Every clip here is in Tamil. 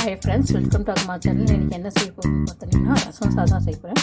hi friends welcome to Amma channel எனக்கு என்ன செய்ய போகுது பார்த்தீங்கன்னா ரசம் சாதம் செய்ய போகிறேன்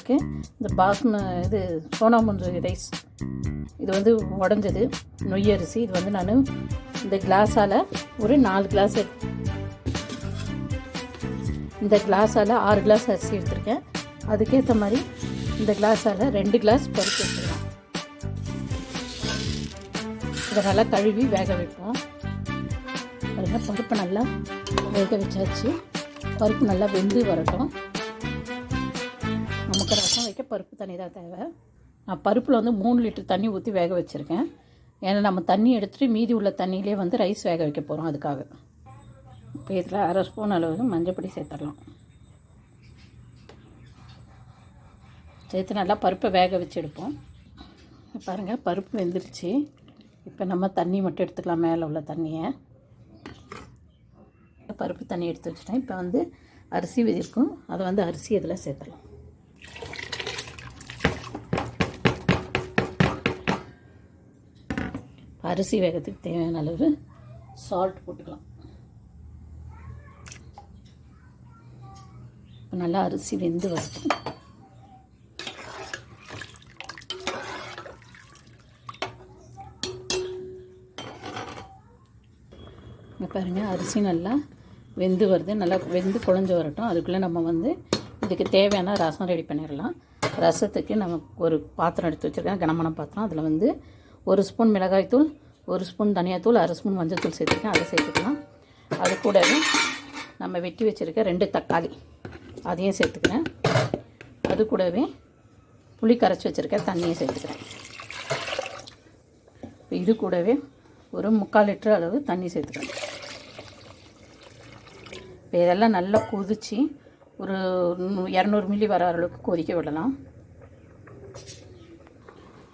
ஓகே இந்த பாஸ்ம இது சோனாமுஞ்சி ரைஸ். இது வந்து உடஞ்சது. நொய் அரிசி. இது வந்து நான் இந்த கிளாஸால் ஒரு நாலு கிளாஸ் இந்த கிளாஸால் ஆறு கிளாஸ் அரிசி எடுத்திருக்கேன். அதுக்கேற்ற மாதிரி இந்த கிளாஸால் ரெண்டு கிளாஸ் பருப்பு எடுத்துக்கலாம். இதை நல்லா கழுவி வேக வைப்போம். பாருங்க பருப்பு நல்லா வேக வச்சாச்சு. பருப்பு நல்லா வெந்து வரட்டும். வைக்க பருப்பு தண்ணி தான் தேவை. நான் பருப்பில் வந்து மூணு லிட்டர் தண்ணி ஊற்றி வேக வச்சுருக்கேன். ஏன்னா நம்ம தண்ணி எடுத்துகிட்டு மீதி உள்ள தண்ணியிலே வந்து ரைஸ் வேக வைக்க போகிறோம் அதுக்காக. இப்போ இதில் அரை ஸ்பூன் அளவு மஞ்சப்பொடி சேர்த்துடலாம். சேர்த்து நல்லா பருப்பை வேக வச்சு எடுப்போம். பாருங்கள் பருப்பு வெந்துருச்சு. இப்போ நம்ம தண்ணி மட்டும் எடுத்துக்கலாம் மேலே உள்ள தண்ணியை. பருப்பு தண்ணி எடுத்து வச்சுட்டேன். இப்போ வந்து அரிசி இருக்கும் அதை வந்து அரிசி இதில் சேர்த்துடலாம். அரிசி வேகத்துக்கு தேவையான அளவு சால்ட் போட்டுக்கலாம். நல்லா அரிசி வெந்து வரட்டும். பாருங்கள் அரிசி நல்லா வெந்து வருது. நல்லா வெந்து குழஞ்சி வரட்டும். அதுக்குள்ளே நம்ம வந்து இதுக்கு தேவையான ரசம் ரெடி பண்ணிடலாம். ரசத்துக்கு நம்ம ஒரு பாத்திரம் எடுத்து வச்சுருக்கேன். கனமான பாத்திரம். அதில் வந்து ஒரு ஸ்பூன் மிளகாய்த்தூள் ஒரு ஸ்பூன் தனியாத்தூள் அரை ஸ்பூன் மஞ்சள்தூள் சேர்த்துருக்கேன் அதை சேர்த்துக்கலாம். அது கூடவே நம்ம வெட்டி வச்சுருக்க ரெண்டு தக்காளி. அதையும் சேர்த்துக்கிறேன். அது கூடவே புளி கரைச்சி வச்சுருக்க தண்ணியை சேர்த்துக்கிறேன். இது கூடவே ஒரு முக்கால் லிட்டர் அளவு தண்ணி சேர்த்துக்கிறேன். இப்போ இதெல்லாம் நல்லா கொதித்து ஒரு இரநூறு மில்லி வர அளவுக்கு கொதிக்க விடலாம்.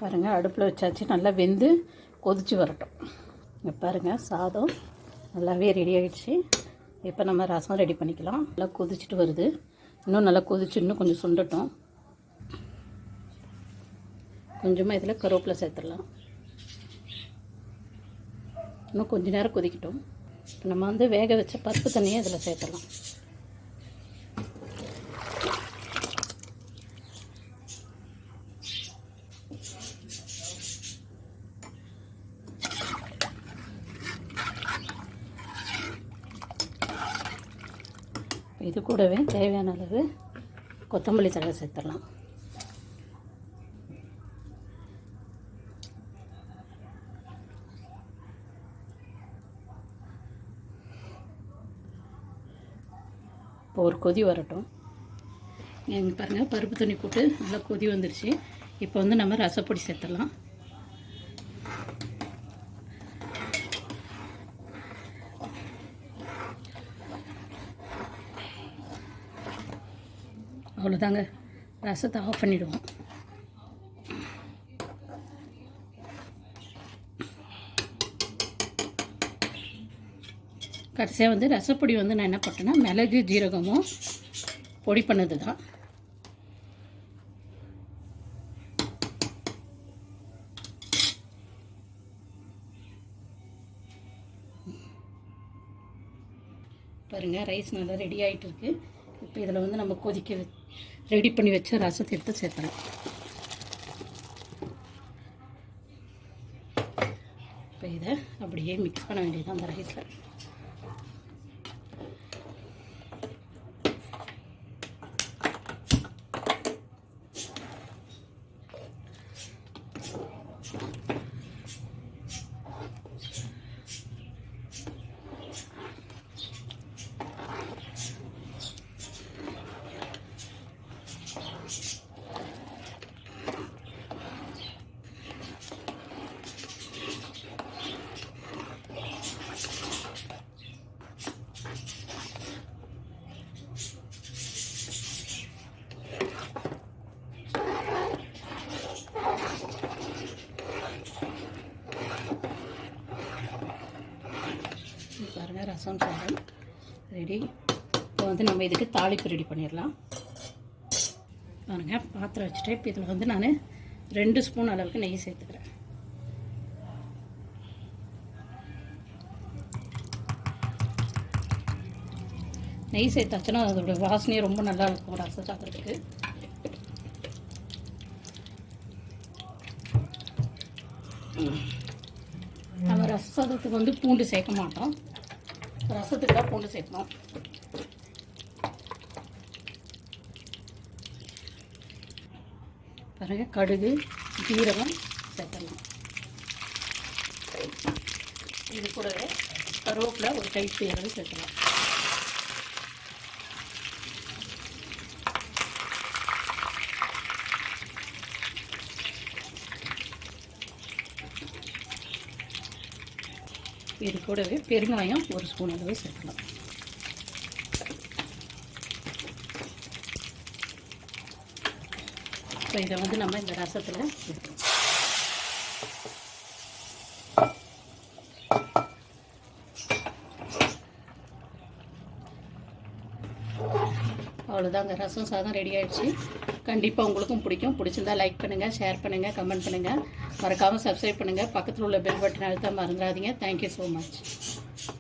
பாருங்கள் அடுப்பில் வச்சாச்சு. நல்லா வெந்து கொதித்து வரட்டும். இங்கே பாருங்கள் சாதம் நல்லாவே ரெடி ஆகிடுச்சு இப்போ நம்ம ரசம் ரெடி பண்ணிக்கலாம். நல்லா கொதிச்சுட்டு வருது. இன்னும் நல்லா கொதிச்சு இன்னும் கொஞ்சம் சுண்டட்டும். கொஞ்சமாக இதில் கருவேப்பிலை சேர்த்துடலாம். இன்னும் கொஞ்சம் நேரம் கொதிக்கட்டும். இப்போ நம்ம வந்து வேக வச்ச பருப்பு தண்ணியை இதில் சேர்த்துடலாம். இது கூடவே தேவையான அளவு கொத்தமல்லி தழை சேர்த்துடலாம். இப்போ ஒரு கொதி வரட்டும். இங்கே பாருங்கள் பருப்பு தண்ணி போட்டு நல்லா கொதி வந்துடுச்சு இப்போ வந்து நம்ம ரசப்பொடி சேர்த்துடலாம். அவ்வளோதாங்க ரசத்தை ஆஃப் பண்ணிவிடுவோம் கடைசியாக வந்து ரசப்பொடி வந்து நான் என்ன பண்ணேன்னா மிளகு ஜீரகமும் பொடி பண்ணது தான் பாருங்கள் ரைஸ் நல்லா ரெடி ஆகிட்டு இருக்கு. இப்போ இதில் வந்து நம்ம கொதிக்க ரெடி பண்ணி வச்ச ரசத்தை எடுத்து சேர்த்துறேன். இப்போ இதை அப்படியே மிக்ஸ் பண்ண வேண்டியது அந்த ரைஸில் இது பாருங்க ரசம் சாதம். ரெடி. இப்போ வந்து நம்ம இதுக்கு தாளிப்பு ரெடி பண்ணிடலாம். பாருங்க பாத்திரம் வச்சுட்டு இப்போ இதில் வந்து நான் ரெண்டு ஸ்பூன் அளவுக்கு நெய் சேர்த்துக்கிறேன். நெய் சேர்த்தாச்சுன்னா அதோட வாசனையே ரொம்ப நல்லா இருக்கும் ரசம் சாதத்துக்கு நம்ம ரசத்துக்கு வந்து பூண்டு சேர்க்க மாட்டோம். ரசத்துக்கு தான் பூண்டு சேர்க்கணும். பிறகு கடுகு ஜீரகம் சேர்க்கணும் இது கூடவே கருவேப்பில் ஒரு கை அளவு சேர்க்கலாம் இது கூடவே பெருங்காயம் ஒரு ஸ்பூன் அளவு சேர்க்கலாம். இப்போ இதை வந்து நம்ம இந்த ரசத்தில் சேர்க்கலாம் அவ்வளோதாங்க ரசம் சாதம் ரெடி ஆயிடுச்சு. கண்டிப்பாக உங்களுக்கும் பிடிக்கும். பிடிச்சிருந்தா லைக் பண்ணுங்கள் ஷேர் பண்ணுங்கள் கமெண்ட் பண்ணுங்கள் மறக்காமல் சப்ஸ்கிரைப் பண்ணுங்கள் பக்கத்தில் உள்ள பெல் பட்டன் அழுத்த மறந்துடாதீங்க. Thank you so much